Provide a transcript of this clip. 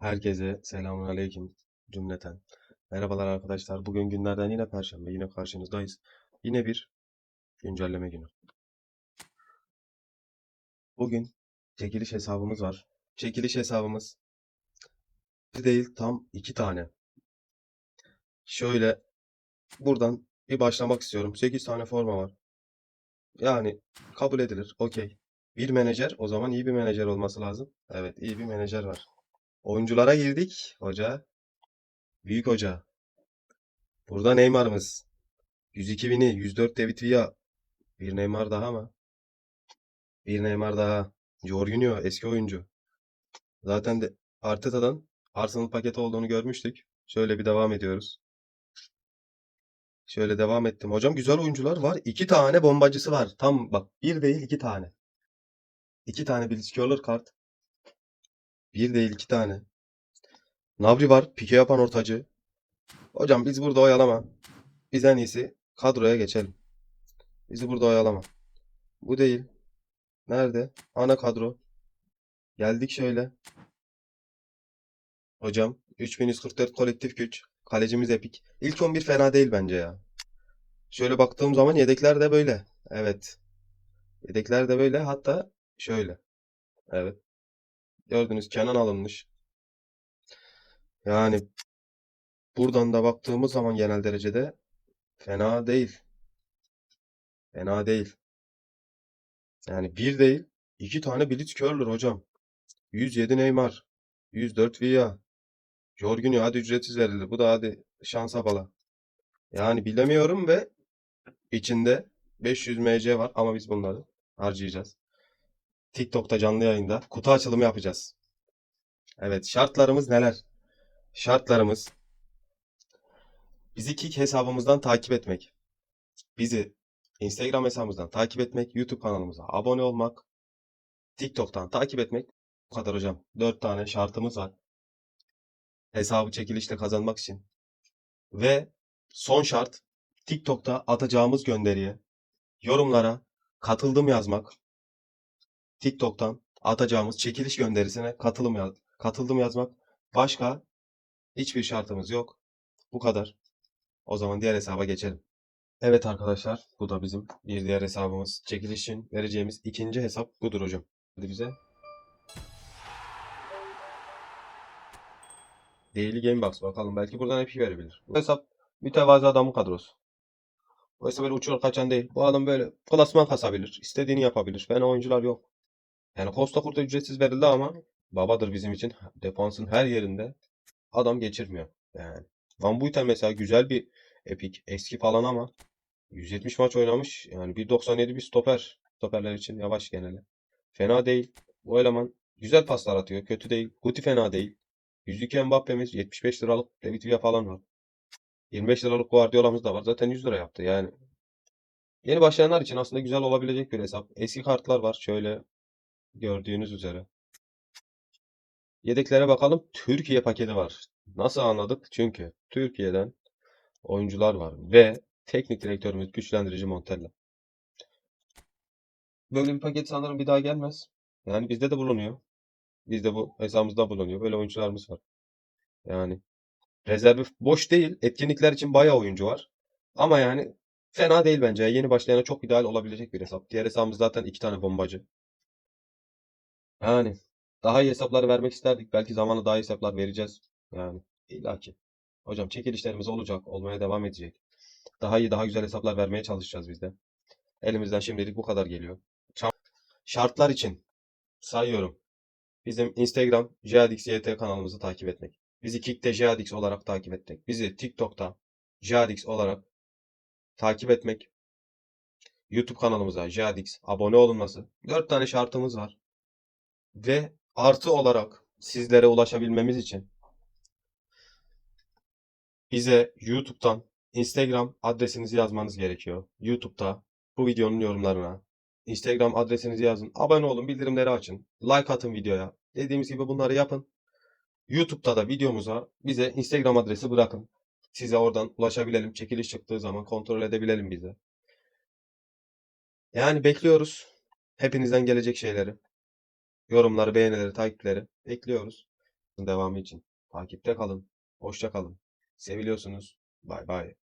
Herkese selamun aleyküm cümleten. Merhabalar arkadaşlar. Bugün günlerden yine Perşembe. Yine karşınızdayız. Yine bir güncelleme günü. Bugün çekiliş hesabımız var. Çekiliş hesabımız bir değil tam iki tane. Şöyle buradan bir başlamak istiyorum. 8 tane forma var. Yani kabul edilir. Okey. Bir menajer. O zaman iyi bir menajer olması lazım. Evet iyi bir menajer var. Oyunculara girdik. Hoca. Büyük hoca. Burada Neymar'ımız. 102 bini. 104 David Villa. Bir Neymar daha mı? Bir Neymar daha. Jorginho eski oyuncu. Zaten de Arteta'dan Arsenal paketi olduğunu görmüştük. Şöyle bir devam ediyoruz. Şöyle devam ettim. Hocam güzel oyuncular var. İki tane bombacısı var. Tam bak bir değil iki tane. İki tane Blitzkrieg kart. Bir değil iki tane. Nabri var. Pike yapan ortacı. Hocam biz burada oyalama. Biz en iyisi kadroya geçelim. Bizi burada oyalama. Bu değil. Nerede? Ana kadro. Geldik şöyle. Hocam 3144 kolektif güç. Kalecimiz epik. İlk 11 fena değil bence ya. Şöyle baktığım zaman yedekler de böyle. Evet. Yedekler de böyle. Hatta şöyle. Evet. Gördünüz Kenan alınmış. Yani buradan da baktığımız zaman genel derecede fena değil. Fena değil. Yani bir değil, iki tane Blitzkrieg hocam. 107 Neymar, 104 Villa, Jorginho hadi ücretsiz verildi. Bu da hadi şansa bala. Yani bilemiyorum ve içinde 500 MC var ama biz bunları harcayacağız. TikTok'ta canlı yayında kutu açılımı yapacağız. Evet, şartlarımız neler? Şartlarımız bizi Kik hesabımızdan takip etmek. Bizi Instagram hesabımızdan takip etmek, YouTube kanalımıza abone olmak, TikTok'tan takip etmek. Bu kadar hocam. 4 tane şartımız var. Hesabı çekilişle kazanmak için. Ve son şart TikTok'ta atacağımız gönderiye yorumlara katıldım yazmak. TikTok'tan atacağımız çekiliş gönderisine katılım yaz katıldım yazmak. Başka hiçbir şartımız yok. Bu kadar. O zaman diğer hesaba geçelim. Evet arkadaşlar, bu da bizim bir diğer hesabımız. Çekiliş için vereceğimiz ikinci hesap budur hocam. Hadi bize. Daily Game Box bakalım belki buradan hep verebilir. Bu hesap mütevazi adamın kadrosu. Bu hesap böyle uçuyor kaçan değil. Bu adam böyle klasman kasabilir. istediğini yapabilir. Fena oyuncular yok. Yani Costa Curta ücretsiz verildi ama babadır bizim için. Defansın her yerinde adam geçirmiyor. Yani Van Buiten mesela güzel bir epik. Eski falan ama 170 maç oynamış. Yani 1.97 bir stoper. Stoperler için yavaş genelde. Fena değil. Bu eleman güzel paslar atıyor. Kötü değil. Guti fena değil. 102 Mbappe'miz 75 liralık David Villa falan var. 25 liralık Guardiola'mız da var. Zaten 100 lira yaptı yani. Yeni başlayanlar için aslında güzel olabilecek bir hesap. Eski kartlar var. Şöyle gördüğünüz üzere. Yedeklere bakalım. Türkiye paketi var. Nasıl anladık? Çünkü Türkiye'den oyuncular var ve teknik direktörümüz güçlendirici Montella. Böyle bir paket sanırım bir daha gelmez. Yani bizde de bulunuyor. Bizde bu hesabımızda bulunuyor. Böyle oyuncularımız var. Yani rezervi boş değil. Etkinlikler için bayağı oyuncu var. Ama yani fena değil bence. Yeni başlayana çok ideal olabilecek bir hesap. Diğer hesabımız zaten iki tane bombacı. Yani daha iyi hesaplar vermek isterdik. Belki zamanla daha iyi hesaplar vereceğiz. Yani illaki. Hocam çekilişlerimiz olacak. Olmaya devam edecek. Daha iyi, daha güzel hesaplar vermeye çalışacağız biz de. Elimizden şimdilik bu kadar geliyor. Şartlar için sayıyorum. Bizim Instagram JadixYT kanalımızı takip etmek. Bizi Kick'te Jadix olarak takip etmek. Bizi TikTok'ta Jadix olarak takip etmek. YouTube kanalımıza Jadix abone olunması. 4 tane şartımız var. Ve artı olarak sizlere ulaşabilmemiz için bize YouTube'dan Instagram adresinizi yazmanız gerekiyor. YouTube'da bu videonun yorumlarına Instagram adresinizi yazın. Abone olun, bildirimleri açın. Like atın videoya. Dediğimiz gibi bunları yapın. YouTube'da da videomuza bize Instagram adresi bırakın. Size oradan ulaşabilelim. Çekiliş çıktığı zaman kontrol edebilelim bize. Yani bekliyoruz. Hepinizden gelecek şeyleri. Yorumları, beğenileri, takipleri bekliyoruz. devamı için. Takipte kalın. Hoşça kalın. Seviliyorsunuz. Bay bay.